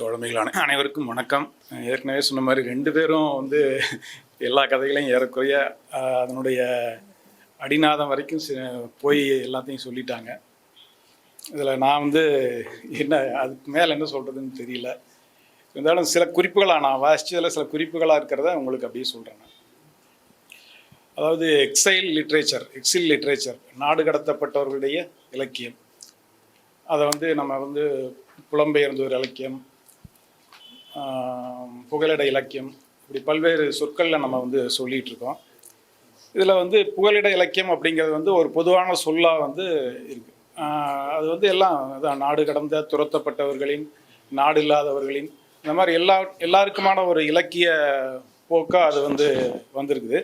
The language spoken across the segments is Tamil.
தோழமைகளான அனைவருக்கும் வணக்கம். ஏற்கனவே சொன்ன மாதிரி ரெண்டு பேரும் வந்து எல்லா கதைகளையும் ஏறக்குறைய அதனுடைய அடிநாதம் வரைக்கும் போய் எல்லாத்தையும் சொல்லிட்டாங்க. இதில் நான் வந்து என்ன அதுக்கு மேலே என்ன சொல்கிறதுன்னு தெரியல. இருந்தாலும் சில குறிப்புகளாக நான் வாசிச்சதில் சில குறிப்புகளாக இருக்கிறத உங்களுக்கு அப்படியே சொல்கிறேன் அதாவது எக்ஸைல் லிட்ரேச்சர் எக்ஸில் லிட்ரேச்சர் நாடு கடத்தப்பட்டவர்களுடைய இலக்கியம். அதை வந்து நம்ம வந்து புலம்பெயர்ந்தோர் இலக்கியம் புகலிட இலக்கியம். இப்படி பல்வேறு சொற்களில் நம்ம வந்து சொல்லிகிட்டு இருக்கோம் இதில் வந்து புகலிட இலக்கியம் அப்படிங்கிறது வந்து ஒரு பொதுவான சொல்லாக வந்து இருக்கு. அது வந்து எல்லாம் அதான் நாடு கடந்த துரத்தப்பட்டவர்களின் நாடு இல்லாதவர்களின் இந்த மாதிரி எல்லா எல்லாருக்குமான ஒரு இலக்கிய போக்காக அது வந்து வந்திருக்குது.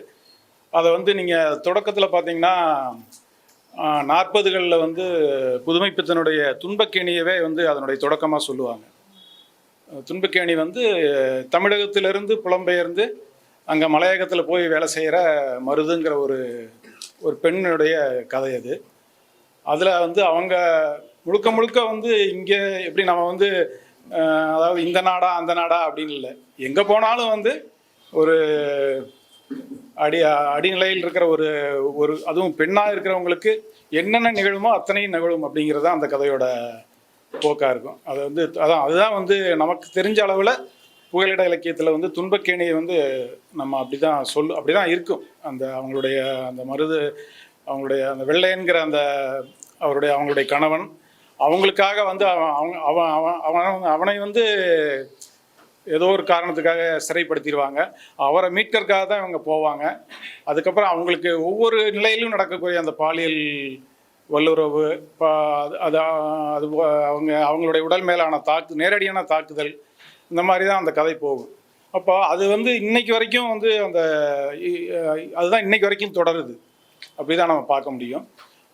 அதை வந்து நீங்கள் தொடக்கத்தில் பார்த்தீங்கன்னா நாற்பதுகளில் வந்து புதுமைப்பித்தனுடைய துன்பக்கேணியவே வந்து அதனுடைய தொடக்கமாக சொல்லுவாங்க. துன்பக்கேணி வந்து தமிழகத்திலிருந்து புலம்பெயர்ந்து அங்கே மலையகத்தில் போய் வேலை செய்கிற மருதுங்கிற ஒரு ஒரு பெண்ணுடைய கதை அது. அதில் வந்து அவங்க முழுக்க முழுக்க வந்து இங்கே எப்படி நம்ம வந்து அதாவது இந்த நாடா அந்த நாடா அப்படின்னு இல்லை. எங்கே போனாலும் வந்து ஒரு அடி அடிநிலையில் இருக்கிற ஒரு ஒரு அதுவும் பெண்ணாக இருக்கிறவங்களுக்கு என்னென்ன நிகழுமோ அத்தனையும் நிகழும் அப்படிங்கிறது தான் அந்த கதையோட போக்காக இருக்கும். அது வந்து அதான் அதுதான் வந்து நமக்கு தெரிஞ்ச அளவில் புகலிட இலக்கியத்தில் வந்து துன்பக்கேணியை வந்து நம்ம அப்படி தான் சொல் அப்படி தான் இருக்கும். அந்த அவங்களுடைய அந்த மருது அவங்களுடைய அந்த வெள்ளையன்கிற அந்த அவருடைய அவங்களுடைய கணவன் அவங்களுக்காக வந்து அவன் அவங்க அவன் அவன் அவன் அவனை வந்து ஏதோ ஒரு காரணத்துக்காக சிறைப்படுத்திடுவாங்க. அவரை மீட்கறதுக்காக தான் இவங்க போவாங்க. அதுக்கப்புறம் அவங்களுக்கு ஒவ்வொரு நிலையிலும் நடக்கக்கூடிய அந்த பாலியல் வல்லுறவு பா அது அது அது அவங்க அவங்களுடைய உடல் மேலான தாக்கு நேரடியான தாக்குதல் இந்த மாதிரி தான் அந்த கதை போகும். அப்போ அது வந்து இன்னைக்கு வரைக்கும் வந்து அந்த அதுதான் இன்னைக்கு வரைக்கும் தொடருது. அப்படி தான் நம்ம பார்க்க முடியும்.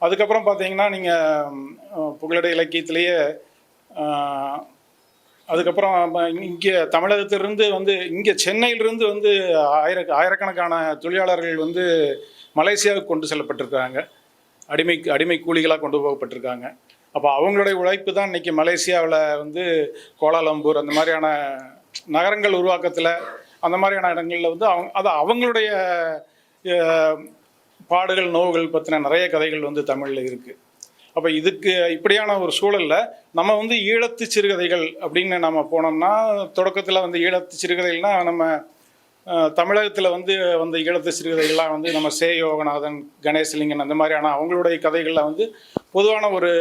அதுக்கப்புறம் பார்த்தீங்கன்னா நீங்கள் புகழடை இலக்கியத்திலேயே அதுக்கப்புறம் இங்கே தமிழகத்திலிருந்து வந்து இங்கே சென்னையிலிருந்து வந்து ஆயிர ஆயிரக்கணக்கான தொழிலாளர்கள் வந்து மலேசியாவுக்கு கொண்டு செல்லப்பட்டிருக்காங்க. அடிமை அடிமை கூலிகளாக கொண்டு போகப்பட்டிருக்காங்க. அப்போ அவங்களுடைய உழைப்பு தான் இன்றைக்கி மலேசியாவில் வந்து கோலாலம்பூர் அந்த மாதிரியான நகரங்கள் உருவாக்கத்தில் அந்த மாதிரியான இடங்களில் வந்து அவங்க அது அவங்களுடைய பாடுகள் நோவுகள் பற்றின நிறைய கதைகள் வந்து தமிழில் இருக்குது அப்போ இதுக்கு இப்படியான ஒரு சூழல்ல நம்ம வந்து ஈழத்து சிறுகதைகள் அப்படின்னு நம்ம போனோம்னா தொடக்கத்தில் வந்து ஈழத்து சிறுகதைகள்னால் நம்ம தமிழகத்தில் வந்து வந்த ஈழத்து சிறுகதைகள்லாம் வந்து நம்ம சே யோகநாதன் கணேசலிங்கன் அந்த மாதிரியான அவங்களுடைய கதைகளில் வந்து பொதுவான ஒரு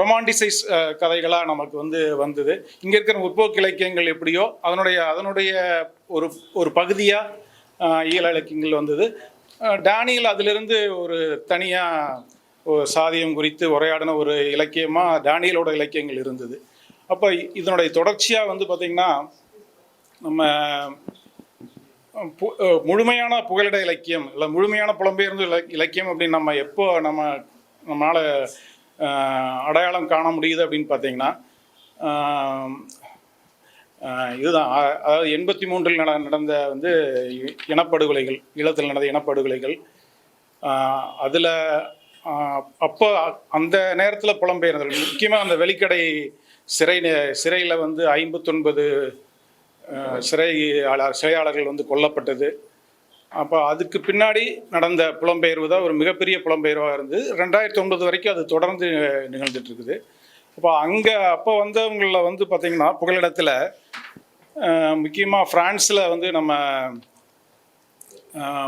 ரொமான்டிசைஸ் கதைகளாக நமக்கு வந்து வந்தது. இங்கே இருக்கிற முற்போக்கு இலக்கியங்கள் எப்படியோ அதனுடைய அதனுடைய ஒரு ஒரு பகுதியாக ஈழ இலக்கியங்கள் வந்தது. டேனியல் அதிலிருந்து ஒரு தனியாக ஒரு சாதியம் குறித்து உரையாடின ஒரு இலக்கியமாக டேனியலோட இலக்கியங்கள் இருந்தது. அப்போ இதனுடைய தொடர்ச்சியாக வந்து பார்த்திங்கன்னா நம்ம முழுமையான புகலிட இலக்கியம் இல்லை முழுமையான புலம்பெயர்ந்து இலக்கியம் அப்படின்னு நம்ம எப்போ நம்ம நம்மளால் அடையாளம் காண முடியுது அப்படின்னு பார்த்தீங்கன்னா இதுதான். அதாவது எண்பத்தி மூன்றில் நட நடந்த வந்து இ- இனப்படுகொலைகள் ஈழத்தில் நடந்த இனப்படுகொலைகள் அதில் அப்போ அந்த நேரத்தில் புலம்பெயர்ந்தவர்கள் முக்கியமாக அந்த வெளிக்கடை சிறை சிறையில் வந்து ஐம்பத்தொன்பது சிறையாளர் சிறையாளர்கள் வந்து கொல்லப்பட்டது. அப்போ அதுக்கு பின்னாடி நடந்த புலம்பெயர்வு தான் ஒரு மிகப்பெரிய புலம்பெயர்வாக இருந்து ரெண்டாயிரத்தி ஒன்பது வரைக்கும் அது தொடர்ந்து நிகழ்ந்துட்டு இருக்குது அப்போ அங்கே அப்போ வந்தவங்களில் வந்து பார்த்திங்கன்னா புகலிடத்தில் முக்கியமாக ஃப்ரான்ஸில் வந்து நம்ம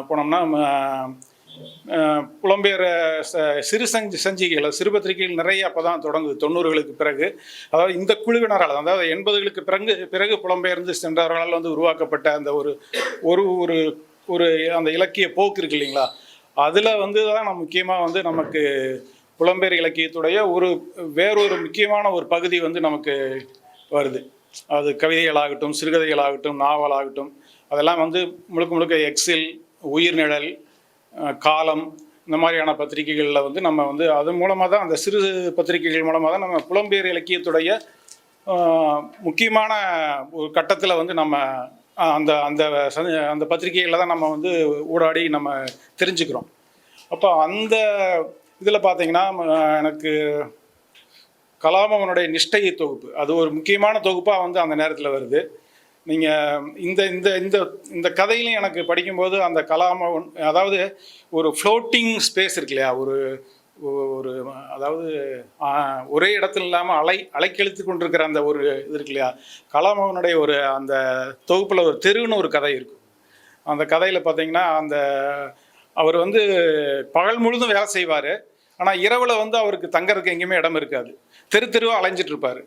போனோம்னா புலம்பெயர் ச- சிறு சஞ்சி சஞ்சிகைகள் சிறுபத்திரிகைகள் நிறைய அப்போ தான் தொடங்குது. தொண்ணூறுகளுக்கு பிறகு. அதாவது இந்த குழுவினரால் அதாவது எண்பதுகளுக்கு பிறகு பிறகு புலம்பெயர்ந்து சென்றவர்களால் வந்து உருவாக்கப்பட்ட அந்த ஒரு ஒரு ஒரு ஒரு அந்த இலக்கிய போக்கு இருக்கு இல்லைங்களா? அதில் வந்து தான் நம்ம முக்கியமாக வந்து நமக்கு புலம்பெயர் இலக்கியத்துடைய ஒரு வேறொரு முக்கியமான ஒரு பகுதி வந்து நமக்கு வருது. அது கவிதைகளாகட்டும் சிறுகதைகளாகட்டும் நாவலாகட்டும் அதெல்லாம் வந்து முழுக்க முழுக்க எக்ஸில் உயிர்நிழல் காலம் இந்த மாதிரியான பத்திரிகைகளில் வந்து நம்ம வந்து அது மூலமாக தான் அந்த சிறு பத்திரிகைகள் மூலமாக தான் நம்ம புலம்பெயர் இலக்கியத்துடைய முக்கியமான ஒரு கட்டத்தில் வந்து நம்ம அந்த அந்த அந்த பத்திரிகைகளில் தான் நம்ம வந்து ஊடாடி நம்ம தெரிஞ்சுக்கிறோம். அப்போ அந்த இதில் பார்த்தீங்கன்னா எனக்கு கலாம் அவனுடைய நிஷ்டை தொகுப்பு அது ஒரு முக்கியமான தொகுப்பாக வந்து அந்த நேரத்தில் வருது. நீங்கள் இந்த இந்த இந்த இந்த கதையிலையும் எனக்கு படிக்கும்போது அந்த கலாம அதாவது ஒரு ஃப்ளோட்டிங் ஸ்பேஸ் இருக்கு இல்லையா? ஒரு ஒரு அதாவது ஒரே இடத்துல இல்லாமல் அலை அலைக்கெழுத்து கொண்டிருக்கிற அந்த ஒரு இது இருக்கு இல்லையா? கலாமகனுடைய ஒரு அந்த தொகுப்பில் ஒரு தெருன்னு ஒரு கதை இருக்கும். அந்த கதையில் பார்த்தீங்கன்னா அந்த அவர் வந்து பகல் முழுதும் வேலை செய்வார். ஆனால் இரவில் வந்து அவருக்கு தங்கறதுக்கு எங்கேயுமே இடம் இருக்காது. தெரு தெருவாக அலைஞ்சிட்டு இருப்பார்.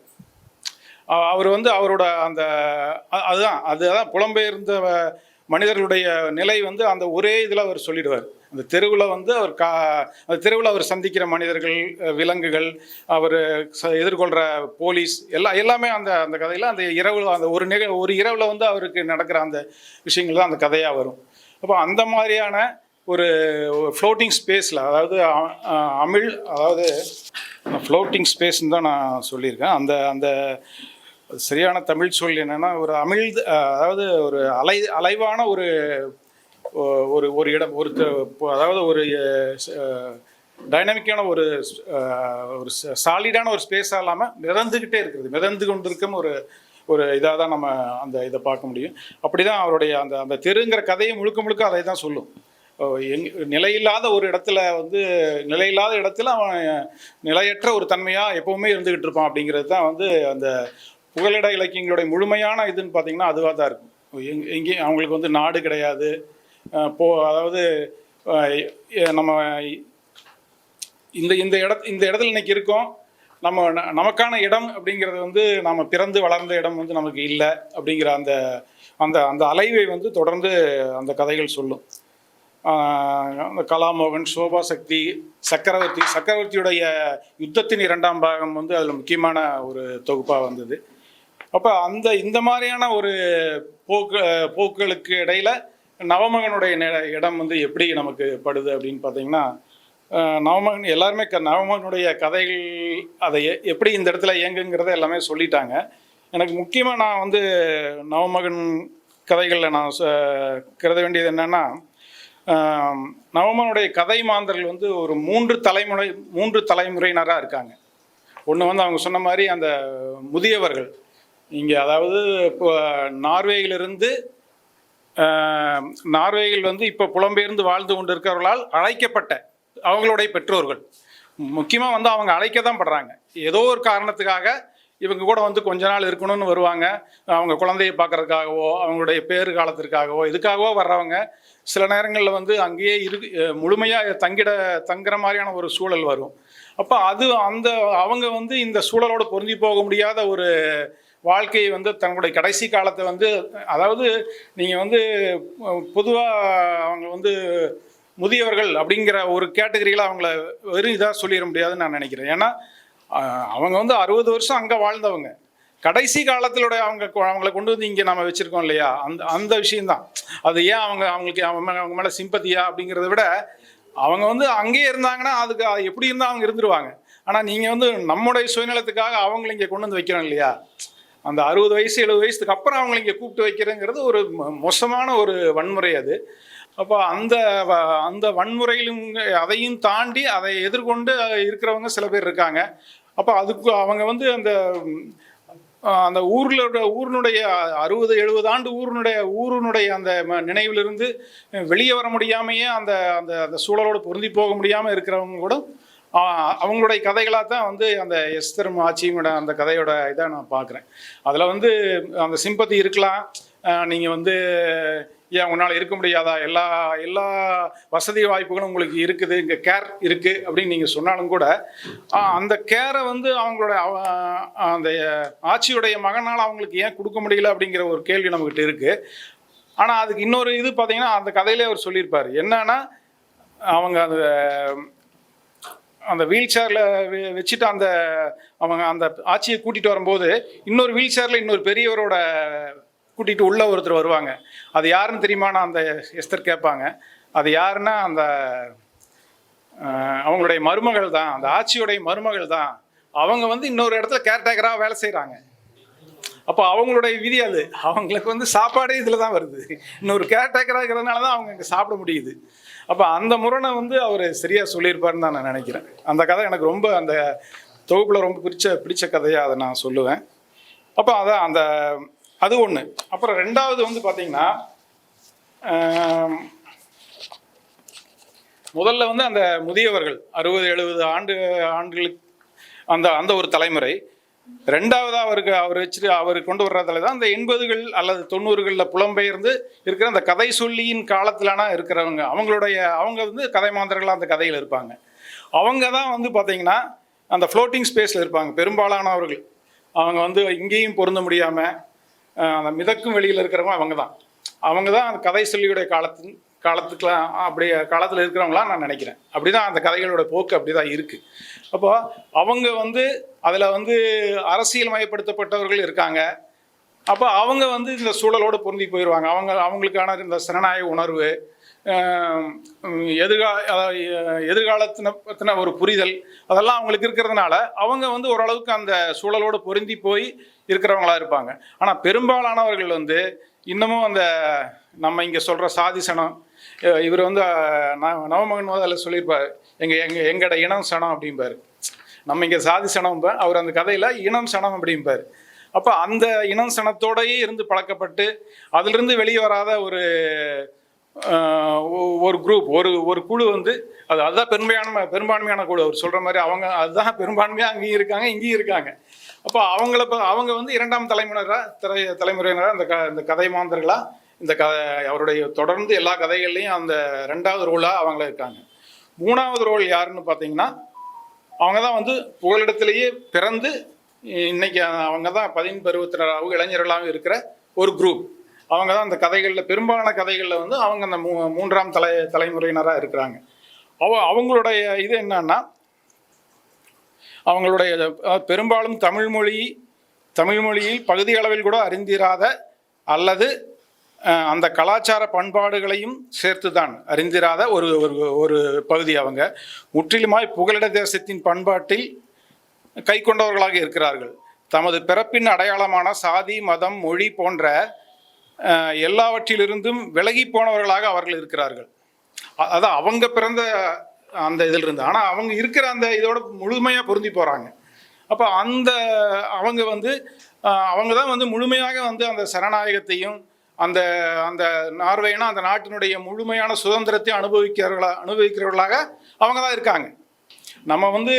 அவர் வந்து அவரோட அந்த அதுதான் அதுதான் புலம்பெயர்ந்த மனிதர்களுடைய நிலை வந்து அந்த ஒரே இதில் அவர் சொல்லிடுவார். அந்த தெருவில் வந்து அவர் கா அந்த தெருவில் அவர் சந்திக்கிற மனிதர்கள் விலங்குகள் அவர் ச எதிர்கொள்கிற போலீஸ் எல்லாம் எல்லாமே அந்த அந்த கதையில் அந்த இரவு அந்த ஒரு நிக ஒரு இரவில் வந்து அவருக்கு நடக்கிற அந்த விஷயங்கள் தான் அந்த கதையாக வரும். அப்போ அந்த மாதிரியான ஒரு ஃப்ளோட்டிங் ஸ்பேஸில் அதாவது அமிழ் அதாவது ஃப்ளோட்டிங் ஸ்பேஸ்ன்னு தான் நான் சொல்லியிருக்கேன். அந்த அந்த சரியான தமிழ் சொல் என்னென்னா ஒரு அமிழ் அதாவது ஒரு அலை அலைவான ஒரு ஒரு ஒரு இடம் ஒரு அதாவது ஒரு டைனமிக்கான ஒரு ஒரு சாலிடான ஒரு ஸ்பேஸாக இல்லாமல் மிதந்துக்கிட்டே இருக்குது மிதந்து கொண்டிருக்கும் ஒரு ஒரு இதாக தான் நம்ம அந்த இதை பார்க்க முடியும். அப்படி தான் அவருடைய அந்த அந்த தெருங்கிற கதையை முழுக்க முழுக்க அதை தான் சொல்லும். எங் நிலையில்லாத ஒரு இடத்துல வந்து நிலையில்லாத இடத்துல அவன் நிலையற்ற ஒரு தன்மையாக எப்போவுமே இருந்துக்கிட்டு இருப்பான் அப்படிங்கிறது தான் வந்து அந்த புகலிட இலக்கியங்களுடைய முழுமையான இதுன்னு பார்த்தீங்கன்னா அதுவாக தான் இருக்கும். எங் எங்கேயும் அவங்களுக்கு வந்து நாடு கிடையாது. போ அதாவது நம்ம இந்த இந்த இட இந்த இடத்துல இன்னைக்கு இருக்கோம். நம்ம ந- நமக்கான இடம் அப்படிங்கிறது வந்து நம்ம பிறந்து வளர்ந்த இடம் வந்து நமக்கு இல்லை அப்படிங்கிற அந்த அந்த அந்த அலைவை வந்து தொடர்ந்து அந்த கதைகள் சொல்லும். அந்த கலாமோகன் சோபா சக்தி சக்கரவர்த்தி சக்கரவர்த்தியுடைய யுத்தத்தின் இரண்டாம் பாகம் வந்து அதில் முக்கியமான ஒரு தொகுப்பாக வந்தது. அப்போ அந்த இந்த மாதிரியான ஒரு போக்கு போக்குகளுக்கு இடையில நவமகனுடைய இடம் வந்து எப்படி நமக்கு படுது அப்படின்னு பார்த்தீங்கன்னா நவமகன் எல்லாருமே க நவமகனுடைய கதைகள் அதை எப்படி இந்த இடத்துல இயங்குங்கிறத எல்லாமே சொல்லிட்டாங்க. எனக்கு முக்கியமாக நான் வந்து நவமகன் கதைகளில் நான் கருத வேண்டியது என்னென்னா நவமனுடைய கதை மாந்தர்கள் வந்து ஒரு மூன்று தலைமுறை மூன்று தலைமுறையினராக இருக்காங்க. ஒன்று வந்து அவங்க சொன்ன மாதிரி அந்த முதியவர்கள். இங்கே அதாவது இப்போ நார்வேயிலிருந்து நார்வேயில் வந்து இப்போ புலம்பெயர்ந்து வாழ்ந்து கொண்டிருக்கிறவர்களால் அழைக்கப்பட்ட அவங்களுடைய பெற்றோர்கள். முக்கியமாக வந்து அவங்க அழைக்க தான் படுறாங்க. ஏதோ ஒரு காரணத்துக்காக இவங்க கூட வந்து கொஞ்ச நாள் இருக்கணும்னு வருவாங்க. அவங்க குழந்தையை பார்க்கறதுக்காகவோ அவங்களுடைய பேறு காலத்திற்காகவோ இதுக்காகவோ வர்றவங்க சில நேரங்களில் வந்து அங்கேயே இரு முழுமையாக தங்கிட தங்குற மாதிரியான ஒரு சூழல் வரும். அப்போ அது அந்த அவங்க வந்து இந்த சூழலோடு பொருந்தி போக முடியாத ஒரு வாழ்க்கையை வந்து தங்களுடைய கடைசி காலத்தை வந்து அதாவது நீங்கள் வந்து பொதுவாக அவங்க வந்து முதியவர்கள் அப்படிங்கிற ஒரு கேட்டகரியில் அவங்கள வெறும் இதாக சொல்லிட முடியாதுன்னு நான் நினைக்கிறேன். ஏன்னா அவங்க வந்து அறுபது வருஷம் அங்கே வாழ்ந்தவங்க. கடைசி காலத்திலோட அவங்க கொ- அவங்கள கொண்டு வந்து இங்கே நம்ம வச்சுருக்கோம் இல்லையா? அந்த அந்த விஷயந்தான் அது ஏன் அவங்க அவங்களுக்கு அவங்க மேலே அவங்க மேலே சிம்பத்தியா அப்படிங்கிறத விட அவங்க வந்து அங்கேயே இருந்தாங்கன்னா அதுக்கு அது எப்படி இருந்தால் அவங்க இருந்துருவாங்க. ஆனால் நீங்கள் வந்து நம்முடைய சுயநலத்துக்காக அவங்கள இங்கே கொண்டு வந்து வைக்கிறோம் இல்லையா? அந்த அறுபது வயசு எழுபது வயசுக்கு அப்புறம் அவங்களை இங்கே கூப்பிட்டு வைக்கிறேங்கிறது ஒரு மோசமான ஒரு வன்முறை அது. அப்போ அந்த வ- அந்த வன்முறையிலும் அதையும் தாண்டி அதை எதிர்கொண்டு இருக்கிறவங்க சில பேர் இருக்காங்க. அப்போ அதுக்கு அவங்க வந்து அந்த அந்த ஊரில் ஊரினுடைய அறுபது எழுபது ஆண்டு ஊரினுடைய ஊரினுடைய அந்த ம- நினைவிலிருந்து வெளியே வர முடியாமையே அந்த அந்த அந்த சூழலோடு பொருந்தி போக முடியாமல் இருக்கிறவங்க கூட அவங்களுடைய கதைகளாக தான் வந்து அந்த எஸ்தரும் ஆட்சியோட அந்த கதையோட இதை நான் பார்க்குறேன். அதில் வந்து அந்த சிம்பத்தி இருக்கலாம். நீங்கள் வந்து ஏன் உன்னால் இருக்க முடியாதா? எல்லா எல்லா வசதி வாய்ப்புகளும் உங்களுக்கு இருக்குது இங்கே கேர் இருக்குது அப்படின்னு நீங்கள் சொன்னாலும் கூட அந்த கேரை வந்து அவங்களோட அந்த ஆட்சியுடைய மகனால் அவங்களுக்கு ஏன் கொடுக்க முடியல அப்படிங்கிற ஒரு கேள்வி நம்மக்கிட்ட இருக்குது ஆனால் அதுக்கு இன்னொரு இது பார்த்தீங்கன்னா அந்த கதையிலே அவர் சொல்லியிருப்பார். என்னன்னா அவங்க அந்த அந்த வீல் சேரில் வச்சுட்டு அந்த அவங்க அந்த ஆட்சியை கூட்டிகிட்டு வரும்போது இன்னொரு வீல் சேரில் இன்னொரு பெரியவரோட கூட்டிகிட்டு உள்ள ஒருத்தர் வருவாங்க. அது யாருன்னு தெரியுமான்னு அந்த எஸ்தர் கேட்பாங்க. அது யாருன்னா அந்த அவங்களுடைய மருமகள் தான். அந்த ஆட்சியுடைய மருமகள் தான். அவங்க வந்து இன்னொரு இடத்துல கேர்டேக்கராக வேலை செய்கிறாங்க அப்போ அவங்களுடைய விதி அது. அவங்களுக்கு வந்து சாப்பாடே இதில் தான் வருது. இன்னொரு கேர்டேக்கராக இருக்கிறதுனால தான் அவங்க இங்கே சாப்பிட முடியுது. அப்போ அந்த முரணை வந்து அவர் சரியாக சொல்லியிருப்பாருன்னு தான் நான் நினைக்கிறேன். அந்த கதை எனக்கு ரொம்ப அந்த தொகுப்பில் ரொம்ப பிடிச்ச பிடிச்ச கதையாக அதை நான் சொல்லுவேன். அப்போ அதான் அந்த அது ஒன்று அப்புறம் ரெண்டாவது வந்து பார்த்தீங்கன்னா முதல்ல வந்து அந்த முதியவர்கள் அறுபது எழுபது ஆண்டு ஆண்டுகளுக்கு அந்த அந்த ஒரு தலைமுறை ரெண்டாவது அவருக்கு அவர் வச்சுட்டு அவர் கொண்டு வர்றதுல தான் அந்த எண்பதுகள் அல்லது தொண்ணூறுகளில் புலம்பெயர்ந்து இருக்கிற அந்த கதை சொல்லியின் காலத்திலான இருக்கிறவங்க அவங்களுடைய அவங்க வந்து கதை மாந்தர்களாக அந்த கதையில் இருப்பாங்க. அவங்க தான் வந்து பார்த்தீங்கன்னா அந்த ஃப்ளோட்டிங் ஸ்பேஸில் இருப்பாங்க பெரும்பாலானவர்கள். அவங்க வந்து இங்கேயும் பொருந்த முடியாமல் அந்த மிதக்கும் வெளியில் இருக்கிறவங்க அவங்க தான். அவங்க தான் அந்த கதை சொல்லியுடைய காலத்து காலத்துக்கெலாம் அப்படி காலத்தில் இருக்கிறவங்களாம் நான் நினைக்கிறேன். அப்படி தான் அந்த கதைகளோட போக்கு அப்படி தான் இருக்குது அப்போ அவங்க வந்து அதில் வந்து அரசியல் மயப்படுத்தப்பட்டவர்கள் இருக்காங்க. அப்போ அவங்க வந்து இந்த சூழலோடு பொருந்தி போயிடுவாங்க அவங்க அவங்களுக்கான இந்த சனநாயக உணர்வு எதிர்கா அதாவது எதிர்காலத்தின பற்றின ஒரு புரிதல் அதெல்லாம் அவங்களுக்கு இருக்கிறதுனால அவங்க வந்து ஓரளவுக்கு அந்த சூழலோடு பொருந்தி போய் இருக்கிறவங்களா இருப்பாங்க. ஆனால் பெரும்பாலானவர்கள் வந்து இன்னமும் அந்த நம்ம இங்கே சொல்கிற சாதி சனம் இவர் வந்து நவ- நவமகன் அதில் சொல்லியிருப்பார். எங்கள் எங்கள் எங்கட இனம் சனம் அப்படிம்பார். நம்ம இங்கே சாதி சனம்பேன் அவர் அந்த கதையில் இனம் சனம் அப்படிம்பார். அப்போ அந்த இனம் சனத்தோடயே இருந்து பழக்கப்பட்டு அதிலிருந்து வெளியே வராத ஒரு ஒ- ஒரு குரூப் ஒரு ஒரு குழு வந்து அது அதுதான் பெரும்பான்மை பெரும்பான்மையான குழு. அவர் சொல்கிற மாதிரி அவங்க அதுதான் பெரும்பான்மையாக அங்கேயும் இருக்காங்க இங்கேயும் இருக்காங்க. அப்போ அவங்கள இப்போ அவங்க வந்து இரண்டாம் தலைமுறையாக திரை தலைமுறையினராக அந்த க இந்த கதை மாந்தர்களாக இந்த க அவருடைய தொடர்ந்து எல்லா கதைகள்லையும் அந்த ரெண்டாவது ரோலாக அவங்கள இருக்காங்க. மூணாவது ரோல் யாருன்னு பார்த்தீங்கன்னா அவங்க தான் வந்து புகலிடத்திலேயே பிறந்து இன்னைக்கு அவங்க தான் பதின் பருவத்தினராகவும் இளைஞர்களாகவும் இருக்கிற ஒரு குரூப் அவங்க தான் அந்த கதைகளில் பெரும்பாலான கதைகளில் வந்து அவங்க அந்த மூ மூன்றாம் தலை தலைமுறையினராக இருக்கிறாங்க. அவ அவங்களுடைய இது என்னன்னா அவங்களுடைய பெரும்பாலும் தமிழ்மொழி தமிழ்மொழியில் தமிழ் மொழியில் பகுதி அளவில் கூட அறிந்திராத அல்லது அந்த கலாச்சார பண்பாடுகளையும் சேர்த்து தான் அறிந்திராத ஒரு ஒரு ஒரு பகுதி அவங்க. முற்றிலுமாய் புகலிட தேசத்தின் பண்பாட்டில் கை கொண்டவர்களாக இருக்கிறார்கள். தமது பிறப்பின் அடையாளமான சாதி மதம் மொழி போன்ற எல்லாவற்றிலிருந்தும் விலகி போனவர்களாக அவர்கள் இருக்கிறார்கள். அ- அதான் அவங்க பிறந்த அந்த இதில் இருந்து ஆனால் அவங்க இருக்கிற அந்த இதோட முழுமையாக பொருந்தி போகிறாங்க அப்போ அந்த அவங்க வந்து அவங்க தான் வந்து முழுமையாக வந்து அந்த சரணாயகத்தையும் அந்த அந்த நார்வேனா அந்த நாட்டினுடைய முழுமையான சுதந்திரத்தை அனுபவிக்கிறவர்களா அனுபவிக்கிறவர்களாக அவங்க தான் இருக்காங்க. நம்ம வந்து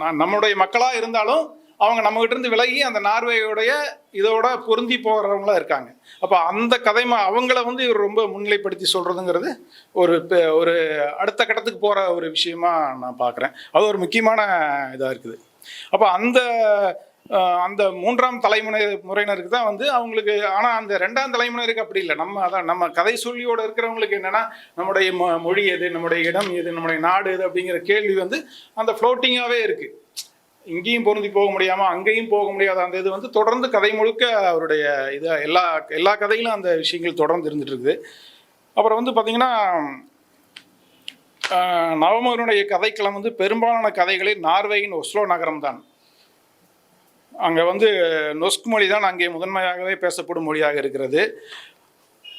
ந- நம்முடைய மக்களாக இருந்தாலும் அவங்க நம்மகிட்ட இருந்து விலகி அந்த நார்வேயுடைய இதோட பொருந்தி போகிறவங்களா இருக்காங்க. அப்போ அந்த கதைமா அவங்கள வந்து இவர் ரொம்ப முன்னிலைப்படுத்தி சொல்கிறதுங்கிறது ஒரு பெ- ஒரு அடுத்த கட்டத்துக்கு போகிற ஒரு விஷயமா நான் பார்க்குறேன் அது ஒரு முக்கியமான இதாக இருக்குது. அப்போ அந்த அந்த மூன்றாம் தலைமுறை முறையினருக்கு தான் வந்து அவங்களுக்கு ஆனால் அந்த ரெண்டாம் தலைமுறைக்கு அப்படி இல்லை. நம்ம அதான் நம்ம கதை சொல்லியோட இருக்கிறவங்களுக்கு என்னென்னா நம்முடைய மொ- மொழி எது நம்முடைய இடம் எது நம்முடைய நாடு எது அப்படிங்கிற கேள்வி வந்து அந்த ஃப்ளோட்டிங்காகவே இருக்குது இங்கேயும் பொருந்தி போக முடியாமல் அங்கேயும் போக முடியாத அந்த இது வந்து தொடர்ந்து கதை முழுக்க அவருடைய இது எல்லா எல்லா கதையிலும் அந்த விஷயங்கள் தொடர்ந்து இருந்துட்டு இருக்குது. அப்புறம் வந்து பார்த்திங்கன்னா நவமகனுடைய கதைக்களம் வந்து பெரும்பாலான கதைகளில் நார்வேயின் ஒஸ்லோ நகரம் தான் அங்கே வந்து நொஸ்க் மொழி தான் அங்கே முதன்மையாகவே பேசப்படும் மொழியாக இருக்கிறது.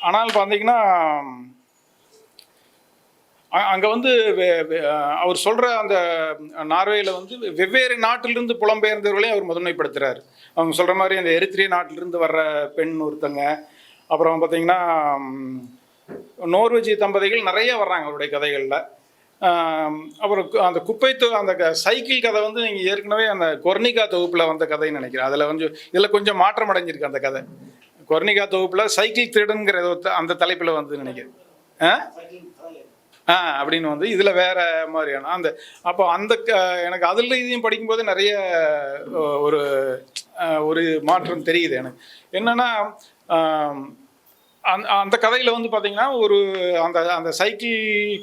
ஆனால் பார்த்தீங்கன்னா அங்கே வந்து அவர் சொல்கிற அந்த நார்வேயில் வந்து வெவ்வேறு நாட்டிலிருந்து புலம்பெயர்ந்தவர்களையும் அவர் முதன்மைப்படுத்துகிறார் அவங்க சொல்கிற மாதிரி அந்த எரித்திரிய நாட்டிலிருந்து வர்ற பெண் ஒருத்தங்க அப்புறம் பார்த்தீங்கன்னா நோர்வெஜி தம்பதிகள் நிறைய வர்றாங்க அவருடைய கதைகளில். அப்புறம் அந்த குப்பை தொ அந்த க- சைக்கிள் கதை வந்து நீங்கள் ஏற்கனவே அந்த கொர்னிகா தொகுப்பில் வந்த கதைன்னு நினைக்கிறேன். அதில் கொஞ்சம் இதில் கொஞ்சம் மாற்றம் அடைஞ்சிருக்கு அந்த கதை. கொர்னிகா தொகுப்பில் சைக்கிள் திருடுங்கிற ஒரு த- அந்த தலைப்பில் வந்து நினைக்கிறேன். ஆ? ஆ அப்படின்னு வந்து இதில் வேற மாதிரியான அந்த அப்போ அந்த க- எனக்கு அதில் இதையும் படிக்கும்போது நிறைய ஒரு ஒரு மாற்றம் தெரியுது எனக்கு. என்னன்னா அந்த அந்த கதையில் வந்து பார்த்தீங்கன்னா ஒரு அந்த அந்த சைக்கிள்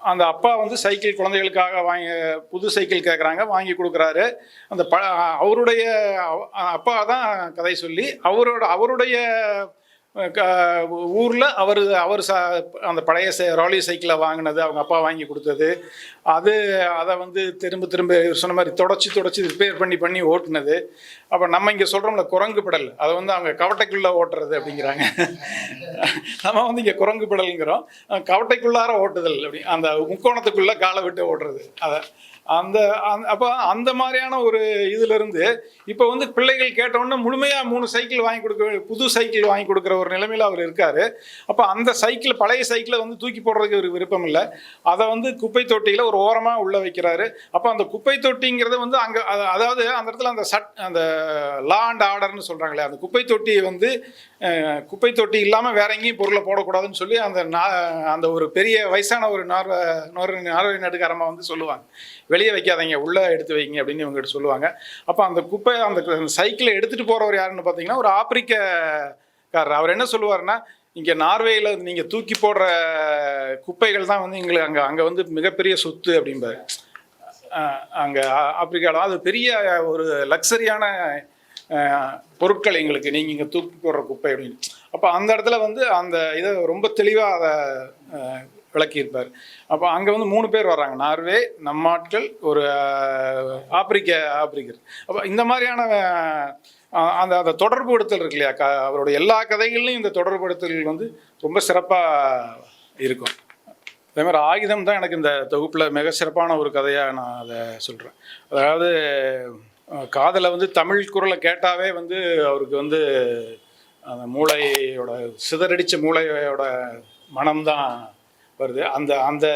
அந்த அப்பா வந்து சைக்கிள் குழந்தைகளுக்காக வாங்கி புது சைக்கிள் கேட்குறாங்க வாங்கி கொடுக்குறாரு. அந்த ப அவருடைய அவ- அப்பா தான் கதை சொல்லி அவரோட அவருடைய ஊரில் அவர் அவர் சா அந்த பழைய சை ராலி சைக்கிளை வாங்கினது அவங்க அப்பா வாங்கி கொடுத்தது. அது அதை வந்து திரும்ப திரும்ப சொன்ன மாதிரி தொடச்சி தொடச்சி ரிப்பேர் பண்ணி பண்ணி ஓட்டுனது. அப்போ நம்ம இங்கே சொல்கிறோம்ல குரங்கு பிடல். அதை வந்து அவங்க கவட்டைக்குள்ளே ஓட்டுறது அப்படிங்கிறாங்க. நம்ம வந்து இங்கே குரங்கு பிடலுங்கிறோம். கவட்டைக்குள்ளார ஓட்டுதல் அப்படி அந்த முக்கோணத்துக்குள்ளே காலை விட்டு ஓட்டுறது. அதை அந்த அப்போ அந்த மாதிரியான ஒரு இதுல இருந்து இப்போ வந்து பிள்ளைகள் கேட்டவுடனே முழுமையா மூணு சைக்கிள் வாங்கி கொடுக்க புது சைக்கிள் வாங்கி கொடுக்குற ஒரு நிலைமையில அவர் இருக்காரு. அப்போ அந்த சைக்கிள் பழைய சைக்கிளை வந்து தூக்கி போடுறதுக்கு ஒரு விருப்பம் இல்லை. அதை வந்து குப்பை தொட்டியில ஒரு ஓரமா உள்ள வைக்கிறாரு. அப்போ அந்த குப்பை தொட்டிங்கிறது வந்து அங்க அதாவது அந்த இடத்துல அந்த சட் அந்த லா அண்ட் ஆர்டர்னு சொல்றாங்களே அந்த குப்பை தொட்டியை வந்து குப்பை தொட்டி இல்லாமல் வேற எங்கேயும் பொருளை போடக்கூடாதுன்னு சொல்லி அந்த நா- அந்த ஒரு பெரிய வயசான ஒரு நார்வ நார்வே நார்வே நடுக்காரமாக வந்து சொல்லுவாங்க. வெளியே வைக்காதீங்க உள்ளே எடுத்து வைங்க அப்படின்னு இவங்ககிட்ட சொல்லுவாங்க. அப்போ அந்த குப்பை அந்த சைக்கிளை எடுத்துகிட்டு போகிறவர் யாருன்னு பார்த்தீங்கன்னா ஒரு ஆப்பிரிக்கக்காரர். அவர் என்ன சொல்லுவார்னா இங்கே நார்வேயில் நீங்கள் தூக்கி போடுற குப்பைகள் தான் வந்து எங்களுக்கு அங்கே அங்கே வந்து மிகப்பெரிய சொத்து அப்படிம்பாரு. அங்கே ஆப்பிரிக்காவில் அது பெரிய ஒரு லக்ஸரியான பொருட்கள் எங்களுக்கு. நீங்கள் இங்கே தூக்கி போடுற குப்பை அப்படின்னு. அப்போ அந்த இடத்துல வந்து அந்த இதை ரொம்ப தெளிவாக அதை விளக்கியிருப்பார். அப்போ அங்கே வந்து மூணு பேர் வர்றாங்க. நார்வே நம்ம ஆட்கள் ஒரு ஆப்பிரிக்க ஆப்பிரிக்கர். அப்போ இந்த மாதிரியான அந்த அந்த தொடர்புபடுத்தல் இருக்கு இல்லையா? க அவருடைய எல்லா கதைகள்லையும் இந்த தொடர்புபடுத்தல்கள் வந்து ரொம்ப சிறப்பாக இருக்கும். அதே மாதிரி ஆயுதம் தான் எனக்கு இந்த தொகுப்பில் மிக சிறப்பான ஒரு கதையாக நான் அதை சொல்கிறேன் அதாவது காதலை வந்து தமிழ் குரலை கேட்டாவே வந்து அவருக்கு வந்து அந்த மூளையோட சிதறடித்த மூளையோட மனம்தான் வருது. அந்த அந்த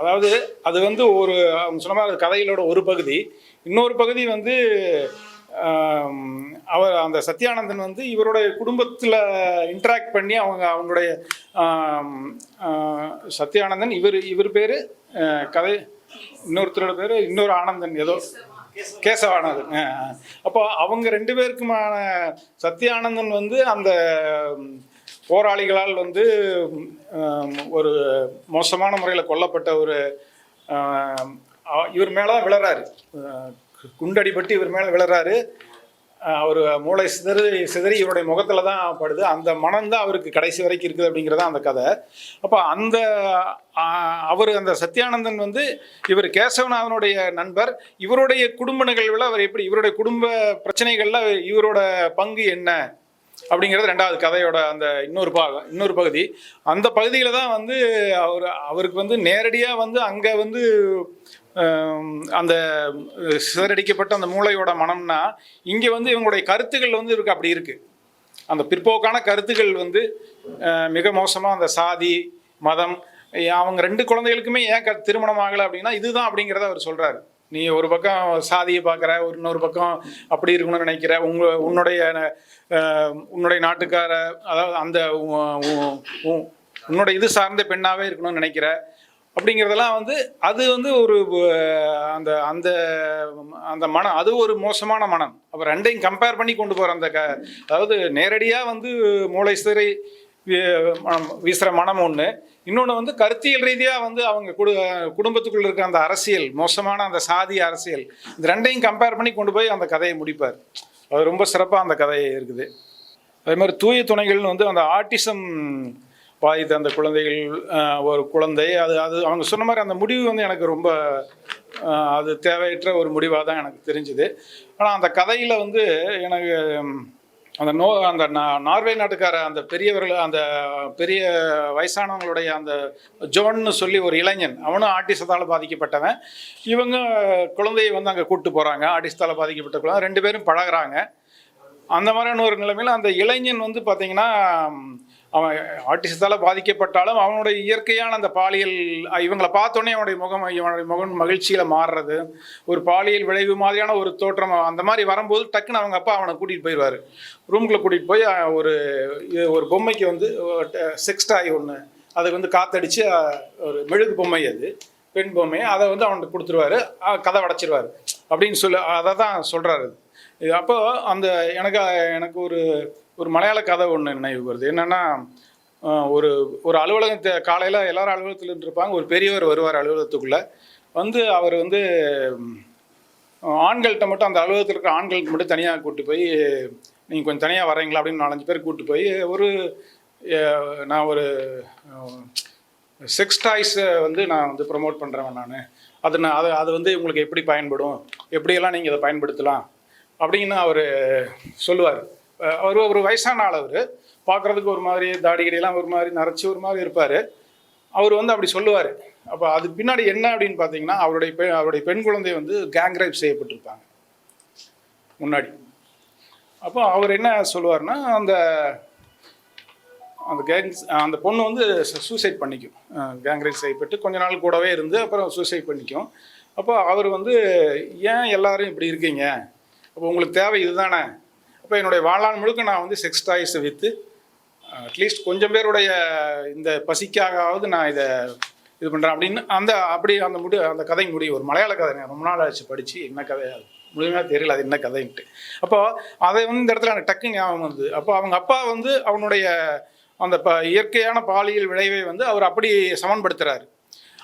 அதாவது அது வந்து ஒரு அவங்க சொன்ன மாதிரி அது கதைகளோட ஒரு பகுதி. இன்னொரு பகுதி வந்து அவர் அந்த சத்யானந்தன் வந்து இவருடைய குடும்பத்தில் இன்ட்ராக்ட் பண்ணி அவங்க அவங்களுடைய சத்யானந்தன் இவர் இவர் பேர் கதை இன்னொருத்தரோட பேர் இன்னொரு ஆனந்தன் ஏதோ கேசவானந்தன். அப்போ அவங்க ரெண்டு பேருக்குமான சத்யானந்தன் வந்து அந்த போராளிகளால் வந்து ஒரு மோசமான முறையில் கொல்லப்பட்ட ஒரு இவர் மேலே தான் விழறாரு குண்டடிபட்டு இவர் மேலே விழறாரு. அவர் மூளை சிதறி சிதறி இவருடைய முகத்தில் தான் படுது. அந்த மனம்தான் அவருக்கு கடைசி வரைக்கும் இருக்குது அப்படிங்கிறது அந்த கதை. அப்போ அந்த அவர் அந்த சத்யானந்தன் வந்து இவர் கேசவநாதனுடைய நண்பர். இவருடைய குடும்ப நிகழ்வில் அவர் எப்படி இவருடைய குடும்ப பிரச்சனைகளில் இவரோட பங்கு என்ன? அப்படிங்கிறது ரெண்டாவது கதையோட அந்த இன்னொரு பாகம் இன்னொரு பகுதி. அந்த பகுதியில் தான் வந்து அவர் அவருக்கு வந்து நேரடியாக வந்து அங்கே வந்து அந்த சிதறடிக்கப்பட்ட அந்த மூளையோட மனம்னா இங்கே வந்து இவங்களுடைய கருத்துக்கள் வந்து இருக்கு அப்படி இருக்குது அந்த பிற்போக்கான கருத்துக்கள் வந்து மிக மோசமாக அந்த சாதி மதம் அவங்க ரெண்டு குழந்தைகளுக்குமே ஏன் க திருமணம் ஆகலை அப்படின்னா இதுதான் அப்படிங்கிறத அவர் சொல்கிறாரு நீ ஒரு பக்கம் சாதியை பார்க்குற ஒரு இன்னொரு பக்கம் அப்படி இருக்கணும்னு நினைக்கிற உங்க உன்னுடைய உன்னுடைய நாட்டுக்கார அதாவது அந்த உ- உன்னோட இது சார்ந்த பெண்ணாகவே இருக்கணும்னு நினைக்கிற. அப்படிங்கிறதெல்லாம் வந்து அது வந்து ஒரு அந்த அந்த அந்த மனம் அது ஒரு மோசமான மனம். அப்போ ரெண்டையும் கம்பேர் பண்ணி கொண்டு போகிற அந்த க அதாவது நேரடியாக வந்து மூளை சிறை வீசுகிற மனம் ஒன்று இன்னொன்று வந்து கருத்தியல் ரீதியாக வந்து அவங்க குடு குடும்பத்துக்குள்ள இருக்க அந்த அரசியல் மோசமான அந்த சாதி அரசியல் இந்த ரெண்டையும் கம்பேர் பண்ணி கொண்டு போய் அந்த கதையை முடிப்பார். அது ரொம்ப சிறப்பாக அந்த கதை இருக்குது. அதே மாதிரி தூய துணைகள்னு வந்து அந்த ஆட்டிசம் பாதித்த அந்த குழந்தைகள் ஒரு குழந்தை அது அது அவங்க சொன்ன மாதிரி அந்த முடிவு வந்து எனக்கு ரொம்ப அது தேவையற்ற ஒரு முடிவாக தான் எனக்கு தெரிஞ்சுது. ஆனால் அந்த கதையில் வந்து எனக்கு அந்த நோ அந்த நார்வே நாட்டுக்கார அந்த பெரியவர்கள் அந்த பெரிய வயசானவங்களுடைய அந்த ஜோன்னு சொல்லி ஒரு இளைஞன் அவனும் ஆட்டிசத்தால் பாதிக்கப்பட்டவன். இவங்க குழந்தையை வந்து அங்கே கூப்பிட்டு போகிறாங்க ஆட்டிசத்தால் பாதிக்கப்பட்ட குழந்தை. ரெண்டு பேரும் பழகுறாங்க. அந்த மாதிரியான ஒரு நிலைமையில் அந்த இளைஞன் வந்து பார்த்தீங்கன்னா அவன் ஆட்டிசத்தால் பாதிக்கப்பட்டாலும் அவனுடைய இயற்கையான அந்த பாலியல் இவங்களை பார்த்தோன்னே அவனுடைய முகம் இவனுடைய முகம் மகிழ்ச்சியில் மாறுறது. ஒரு பாலியல் விளைவு மாதிரியான ஒரு தோற்றம் அந்த மாதிரி வரும்போது டக்குன்னு அவங்க அப்பா அவனை கூட்டிகிட்டு போயிடுவார். ரூம்குள்ளே கூட்டிகிட்டு போய் ஒரு இது ஒரு பொம்மைக்கு வந்து செக்ஸ்டாய் ஒன்று அதுக்கு வந்து காத்தடிச்சு ஒரு மெழுகு பொம்மை அது பெண் பொம்மை அதை வந்து அவனுக்கு கொடுத்துருவாரு. கதை அடைச்சிருவாரு. அப்படின்னு சொல்லி அதை தான் சொல்கிறாரு அப்போ அந்த எனக்கு எனக்கு ஒரு ஒரு மலையாள கதை ஒன்று நினைவு வருது. என்னென்னா ஒரு ஒரு அலுவலகத்தை காலையில் எல்லாரும் அலுவலகத்தில் இருப்பாங்க. ஒரு பெரியவர் வருவார் அலுவலகத்துக்குள்ளே. வந்து அவர் வந்து ஆண்கள்கிட்ட மட்டும் அந்த அலுவலகத்தில் இருக்கிற ஆண்கள்கிட்ட மட்டும் தனியாக கூட்டு போய் நீங்கள் கொஞ்சம் தனியாக வரீங்களா? அப்படின்னு நாலஞ்சு பேர் கூட்டி போய் ஒரு நான் ஒரு செக்ஸ் டாய்ஸை வந்து நான் வந்து ப்ரொமோட் பண்ணுறேன் நான். அது நான் அது அது வந்து உங்களுக்கு எப்படி பயன்படும்? எப்படியெல்லாம் நீங்கள் அதை பயன்படுத்தலாம்? அப்படின்னு அவர் சொல்லுவார். அவர் ஒரு வயசான ஆள் அவர். பார்க்குறதுக்கு ஒரு மாதிரி தாடிகடியெல்லாம் ஒரு மாதிரி நரைச்சி ஒரு மாதிரி இருப்பார். அவர் வந்து அப்படி சொல்லுவார். அப்போ அதுக்கு பின்னாடி என்ன அப்படின்னு பார்த்தீங்கன்னா அவருடைய பெ அவருடைய பெண் குழந்தை வந்து கேங் ரேப் செய்யப்பட்டிருப்பாங்க. முன்னாடி. அப்போ அவர் என்ன சொல்லுவார்னா அந்த அந்த கேங்ஸ் அந்த பொண்ணு வந்து சூசைட் பண்ணிக்கும். கேங் ரேப் செய்யப்பட்டு கொஞ்ச நாள் கூடவே இருந்து அப்புறம் சூசைட் பண்ணிக்கும். அப்போ அவர் வந்து ஏன் எல்லாரும் இப்படி இருக்கீங்க? அப்போ உங்களுக்கு தேவை இதுதானே? அப்போ என்னுடைய வாழ்நாள் முழுக்க நான் வந்து செக்ஸ் டாய்ஸை விற்று அட்லீஸ்ட் கொஞ்சம் பேருடைய இந்த பசிக்காகவாவது நான் இதை இது பண்ணுறேன் அப்படின்னு அந்த அப்படி அந்த முடி அந்த கதை முடியும் ஒரு மலையாள கதை நான் ரொம்ப நாள் ஆச்சு படித்து என்ன கதை அது? முழுமையாக தெரியல அது என்ன கதைன்ட்டு. அப்போது அதை வந்து இந்த இடத்துல எனக்கு டக்கு ஞாபகம் வந்து அப்போ அவங்க அப்பா வந்து அவனுடைய அந்த ப இயற்கையான பாலியல் விளைவை வந்து அவர் அப்படி சமன்படுத்துகிறாரு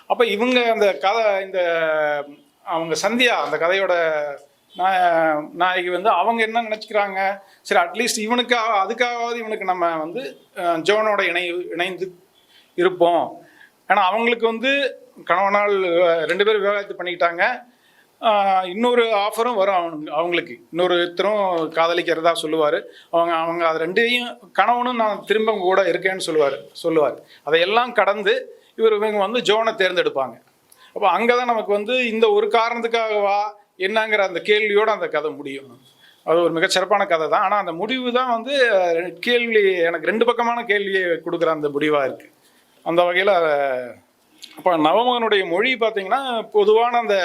அப்போ இவங்க அந்த கதை இந்த அவங்க சந்தியா அந்த கதையோட நான் நாயகி வந்து அவங்க என்ன நினச்சிக்கிறாங்க? சரி அட்லீஸ்ட் இவனுக்காக அதுக்காகவாவது இவனுக்கு நம்ம வந்து ஜோனோட இணை இணைந்து இருப்போம். ஏன்னா அவங்களுக்கு வந்து கணவனால் ரெண்டு பேரும் விவாகரத்து பண்ணிக்கிட்டாங்க. இன்னொரு ஆஃபரும் வரும் அவங்க அவங்களுக்கு. இன்னொருத்தரும் காதலிக்கிறதா சொல்லுவார். அவங்க அவங்க அது ரெண்டையும் கணவனும் நான் திரும்ப கூட இருக்கேன்னு சொல்லுவார் சொல்லுவார். அதையெல்லாம் கடந்து இவர் இவங்க வந்து ஜோனை தேர்ந்தெடுப்பாங்க. அப்போ அங்கே தான் நமக்கு வந்து இந்த ஒரு காரணத்துக்காகவா என்னங்கிற அந்த கேள்வியோடு அந்த கதை முடியும். அது ஒரு மிகச்சிறப்பான கதை தான். ஆனால் அந்த முடிவு தான் வந்து கேள்வி எனக்கு ரெண்டு பக்கமான கேள்வியை கொடுக்குற அந்த முடிவாக இருக்குது அந்த வகையில் அப்போ நவமகனுடைய மொழி பார்த்திங்கன்னா பொதுவான அந்த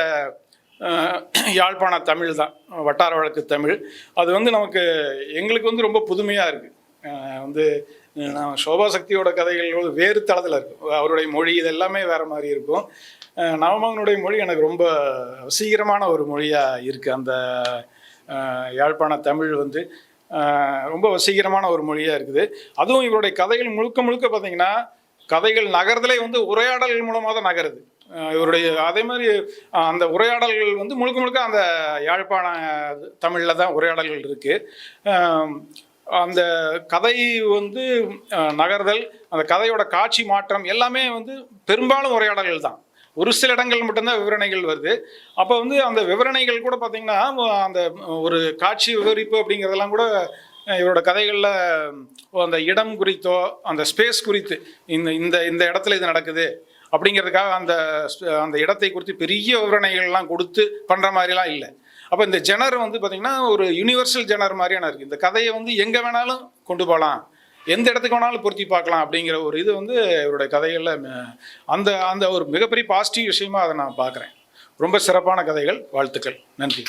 யாழ்ப்பாண தமிழ் தான். வட்டார வழக்கு தமிழ். அது வந்து நமக்கு எங்களுக்கு வந்து ரொம்ப புதுமையாக இருக்குது வந்து நான் சோபா சக்தியோட கதைகள் வேறு தளத்தில் இருக்கும் அவருடைய மொழி இது எல்லாமே வேறு மாதிரி இருக்கும். நவமகனுடைய மொழி எனக்கு ரொம்ப வசீகரமான ஒரு மொழியாக இருக்குது அந்த யாழ்ப்பாண தமிழ் வந்து ரொம்ப வசீகரமான ஒரு மொழியாக இருக்குது. அதுவும் இவருடைய கதைகள் முழுக்க முழுக்க பார்த்தீங்கன்னா கதைகள் நகரத்திலே வந்து உரையாடல்கள் மூலமாக தான் நகருது. இவருடைய அதே மாதிரி அந்த உரையாடல்கள் வந்து முழுக்க முழுக்க அந்த யாழ்ப்பாண தமிழில் தான் உரையாடல்கள் இருக்குது அந்த கதை வந்து நகர்தல் அந்த கதையோட காட்சி மாற்றம் எல்லாமே வந்து பெரும்பாலும் உரையாடல்கள் தான். ஒரு சில இடங்கள் மட்டும்தான் விவரணைகள் வருது. அப்போ வந்து அந்த விவரணைகள் கூட பார்த்திங்கன்னா அந்த ஒரு காட்சி விவரிப்பு அப்படிங்கிறதெல்லாம் கூட இவரோட கதைகளில் அந்த இடம் குறித்தோ அந்த ஸ்பேஸ் குறித்து இந்த இந்த இந்த இடத்துல இது நடக்குது அப்படிங்கிறதுக்காக அந்த அந்த இடத்தை குறித்து பெரிய விவரணைகள்லாம் கொடுத்து பண்ணுற மாதிரிலாம் இல்லை. அப்போ இந்த ஜெனர் வந்து பார்த்திங்கன்னா ஒரு யூனிவர்சல் ஜெனர் மாதிரியான இருக்குது இந்த கதையை வந்து எங்கே வேணாலும் கொண்டு போகலாம் எந்த இடத்துக்கு வேணாலும் பொருத்தி பார்க்கலாம் அப்படிங்கிற ஒரு இது வந்து இவருடைய கதைகளில் அந்த அந்த ஒரு மிகப்பெரிய பாசிட்டிவ் விஷயமா அதை நான் பார்க்குறேன். ரொம்ப சிறப்பான கதைகள். வாழ்த்துக்கள். நன்றி.